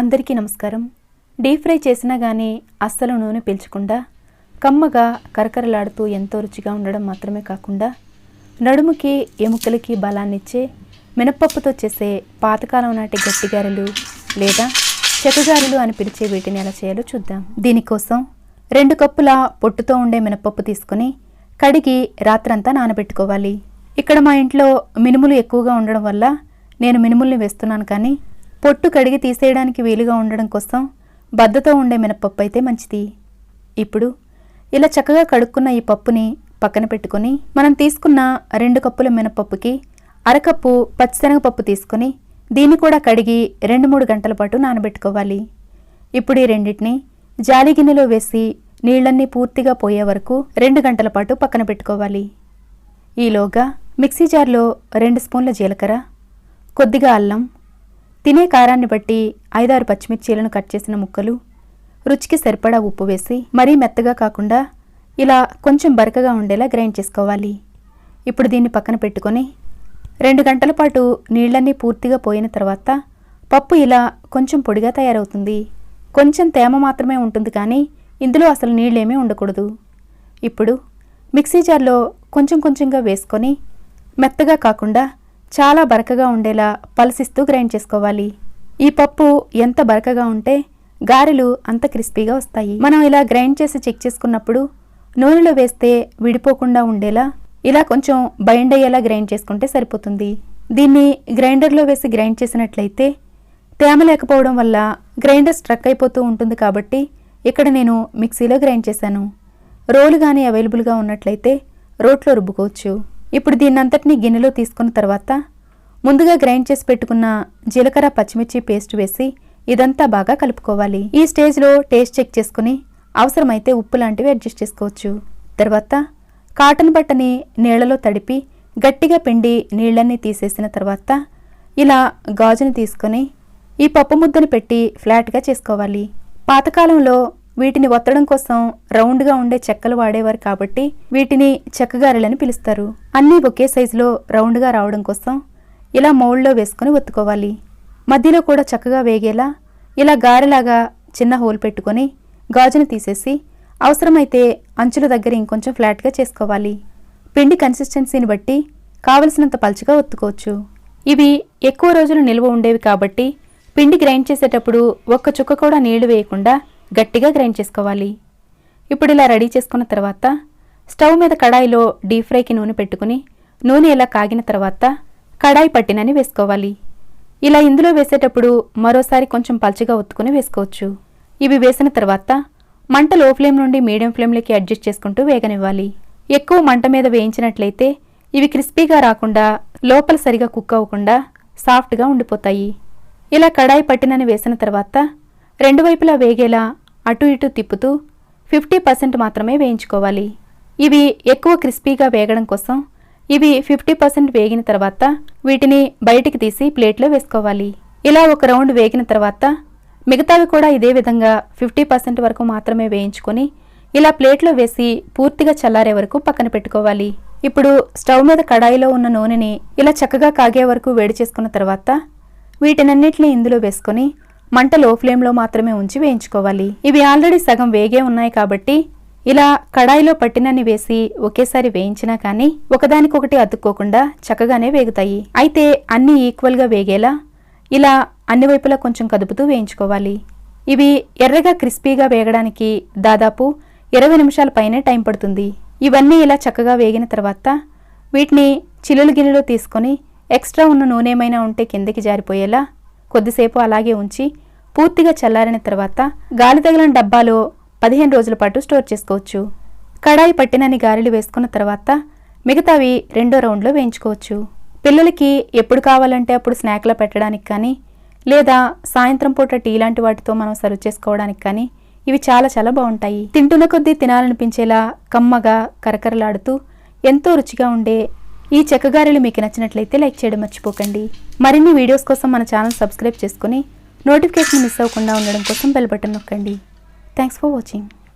అందరికీ నమస్కారం. Deep fry చేసినా కానీ అస్సలు నూనె పీల్చకుండా కమ్మగా కరకరలాడుతూ ఎంతో రుచిగా ఉండడం మాత్రమే కాకుండా నడుముకి ఎముకలకి బలాన్నిచ్చే మినప్పప్పుతో చేసే పాతకాలం నాటి గట్టిగారెలు లేదా చెకగారెలు అని పిలిచే వీటిని ఎలా చేయాలో చూద్దాం. దీనికోసం రెండు కప్పుల పొట్టుతో ఉండే మినపప్పు తీసుకొని కడిగి రాత్రంతా నానబెట్టుకోవాలి. ఇక్కడ మా ఇంట్లో మినుములు ఎక్కువగా ఉండడం వల్ల నేను మినుముల్ని వేస్తున్నాను కానీ పొట్టు కడిగి తీసేయడానికి వీలుగా ఉండడం కోసం బద్దతో ఉండే మినపప్పు అయితే మంచిది. ఇప్పుడు ఇలా చక్కగా కడుక్కున్న ఈ పప్పుని పక్కన పెట్టుకొని మనం తీసుకున్న రెండు కప్పుల మినపప్పుకి అరకప్పు పచ్చిశనగపప్పు తీసుకొని దీన్ని కూడా కడిగి రెండు మూడు గంటల పాటు నానబెట్టుకోవాలి. ఇప్పుడు ఈ రెండింటిని జాలి గిన్నెలో వేసి నీళ్ళన్నీ పూర్తిగా పోయే వరకు రెండు గంటల పాటు పక్కన పెట్టుకోవాలి. ఈలోగా మిక్సీ జార్లో రెండు స్పూన్ల జీలకర్ర కొద్దిగా అల్లం తినే కారాన్ని బట్టి ఐదారు పచ్చిమిర్చీలను కట్ చేసిన ముక్కలు రుచికి సరిపడా ఉప్పు వేసి మరీ మెత్తగా కాకుండా ఇలా కొంచెం బరకగా ఉండేలా గ్రైండ్ చేసుకోవాలి. ఇప్పుడు దీన్ని పక్కన పెట్టుకొని రెండు గంటల పాటు నీళ్ళన్నీ పూర్తిగా పోయిన తర్వాత పప్పు ఇలా కొంచెం పొడిగా తయారవుతుంది. కొంచెం తేమ మాత్రమే ఉంటుంది కానీ ఇందులో అసలు నీళ్ళేమీ ఉండకూడదు. ఇప్పుడు మిక్సీ జార్లో కొంచెం కొంచెంగా వేసుకొని మెత్తగా కాకుండా చాలా బరకగా ఉండేలా పలసిస్తూ గ్రైండ్ చేసుకోవాలి. ఈ పప్పు ఎంత బరకగా ఉంటే గారెలు అంత క్రిస్పీగా వస్తాయి. మనం ఇలా గ్రైండ్ చేసి చెక్ చేసుకున్నప్పుడు నూనెలో వేస్తే విడిపోకుండా ఉండేలా ఇలా కొంచెం బైండ్ అయ్యేలా గ్రైండ్ చేసుకుంటే సరిపోతుంది. దీన్ని గ్రైండర్లో వేసి గ్రైండ్ చేసినట్లయితే తేమ లేకపోవడం వల్ల గ్రైండర్ స్ట్రక్ అయిపోతూ ఉంటుంది కాబట్టి ఇక్కడ నేను మిక్సీలో గ్రైండ్ చేశాను. రోలు కానీ అవైలబుల్గా ఉన్నట్లయితే రోట్లో రుబ్బుకోవచ్చు. ఇప్పుడు దీన్నంతటినీ గిన్నెలో తీసుకున్న తర్వాత ముందుగా గ్రైండ్ చేసి పెట్టుకున్న జీలకర్ర పచ్చిమిర్చి పేస్ట్ వేసి ఇదంతా బాగా కలుపుకోవాలి. ఈ స్టేజ్లో టేస్ట్ చెక్ చేసుకుని అవసరమైతే ఉప్పు లాంటివి అడ్జస్ట్ చేసుకోవచ్చు. తర్వాత కాటన్ బట్టని నీళ్ళలో తడిపి గట్టిగా పిండి నీళ్ళన్నీ తీసేసిన తర్వాత ఇలా గాజుని తీసుకొని ఈ పప్పు ముద్దను పెట్టి ఫ్లాట్గా చేసుకోవాలి. పాతకాలంలో వీటిని ఒత్తడం కోసం రౌండ్గా ఉండే చెక్కలు వాడేవారు కాబట్టి వీటిని చెక్కగారెలని పిలుస్తారు. అన్నీ ఒకే సైజులో రౌండ్గా రావడం కోసం ఇలా మౌల్డ్లో వేసుకొని ఒత్తుకోవాలి. మధ్యలో కూడా చక్కగా వేగేలా ఇలా గారెలాగా చిన్న హోల్ పెట్టుకొని గాజును తీసేసి అవసరమైతే అంచుల దగ్గర ఇంకొంచెం ఫ్లాట్గా చేసుకోవాలి. పిండి కన్సిస్టెన్సీని బట్టి కావలసినంత పలుచగా ఒత్తుకోవచ్చు. ఇవి ఎక్కువ రోజులు నిల్వ ఉండేవి కాబట్టి పిండి గ్రైండ్ చేసేటప్పుడు ఒక్క చుక్క కూడా నీళ్ళు వేయకుండా గట్టిగా గ్రైండ్ చేసుకోవాలి. ఇప్పుడు ఇలా రెడీ చేసుకున్న తర్వాత స్టవ్ మీద కడాయిలో డీప్ ఫ్రైకి నూనె పెట్టుకుని నూనె ఇలా కాగిన తర్వాత కడాయి పట్టినని వేసుకోవాలి. ఇలా ఇందులో వేసేటప్పుడు మరోసారి కొంచెం పల్చగా ఒత్తుకుని వేసుకోవచ్చు. ఇవి వేసిన తర్వాత మంట లో ఫ్లేమ్ నుండి మీడియం ఫ్లేమ్లోకి అడ్జస్ట్ చేసుకుంటూ వేగనివ్వాలి. ఎక్కువ మంట మీద వేయించినట్లయితే ఇవి క్రిస్పీగా రాకుండా లోపల సరిగా కుక్ అవ్వకుండా సాఫ్ట్గా ఉండిపోతాయి. ఇలా కడాయి పట్టినని వేసిన తర్వాత రెండు వైపులా వేగేలా అటు ఇటు తిప్పుతూ ఫిఫ్టీ పర్సెంట్ మాత్రమే వేయించుకోవాలి. ఇవి ఎక్కువ క్రిస్పీగా వేగడం కోసం ఇవి ఫిఫ్టీ పర్సెంట్ వేగిన తర్వాత వీటిని బయటికి తీసి ప్లేట్లో వేసుకోవాలి. ఇలా ఒక రౌండ్ వేగిన తర్వాత మిగతావి కూడా ఇదే విధంగా ఫిఫ్టీ పర్సెంట్ వరకు మాత్రమే వేయించుకొని ఇలా ప్లేట్లో వేసి పూర్తిగా చల్లారే వరకు పక్కన పెట్టుకోవాలి. ఇప్పుడు స్టవ్ మీద కడాయిలో ఉన్న నూనెని ఇలా చక్కగా కాగే వరకు వేడి చేసుకున్న తర్వాత వీటినన్నిటిని ఇందులో వేసుకొని మంట లో ఫ్లేమ్లో మాత్రమే ఉంచి వేయించుకోవాలి. ఇవి ఆల్రెడీ సగం వేగే ఉన్నాయి కాబట్టి ఇలా కడాయిలో పట్టినన్ని వేసి ఒకేసారి వేయించినా కానీ ఒకదానికొకటి అతుక్కోకుండా చక్కగానే వేగుతాయి. అయితే అన్నీ ఈక్వల్గా వేగేలా ఇలా అన్ని వైపులా కొంచెం కదుపుతూ వేయించుకోవాలి. ఇవి ఎర్రగా క్రిస్పీగా వేగడానికి దాదాపు ఇరవై నిమిషాల పైనే టైం పడుతుంది. ఇవన్నీ ఇలా చక్కగా వేగిన తర్వాత వీటిని చిల్లులు గిన్నెలో తీసుకొని ఎక్స్ట్రా ఉన్న నూనె ఏమైనా ఉంటే కిందకి జారిపోయేలా కొద్దిసేపు అలాగే ఉంచి పూర్తిగా చల్లారిన తర్వాత గాలి తగిలిన డబ్బాలో పదిహేను రోజుల పాటు స్టోర్ చేసుకోవచ్చు. కడాయి పట్టినన్ని గారెలు వేసుకున్న తర్వాత మిగతావి రెండో రౌండ్లో వేయించుకోవచ్చు. పిల్లలకి ఎప్పుడు కావాలంటే అప్పుడు స్నాక్లో పెట్టడానికి కానీ లేదా సాయంత్రం పూట టీ లాంటి వాటితో మనం సర్వ్ చేసుకోవడానికి కానీ ఇవి చాలా చాలా బాగుంటాయి. తింటున్న కొద్దీ తినాలనిపించేలా కమ్మగా కరకరలాడుతూ ఎంతో రుచిగా ఉండే ఈ చెక్కగారెలు మీకు నచ్చినట్లయితే లైక్ చేయడం మర్చిపోకండి. మరిన్ని వీడియోస్ కోసం మన ఛానల్ సబ్స్క్రైబ్ చేసుకుని నోటిఫికేషన్ మిస్ అవ్వకుండా ఉండడం కోసం బెల్ బటన్ నొక్కండి. Thanks for watching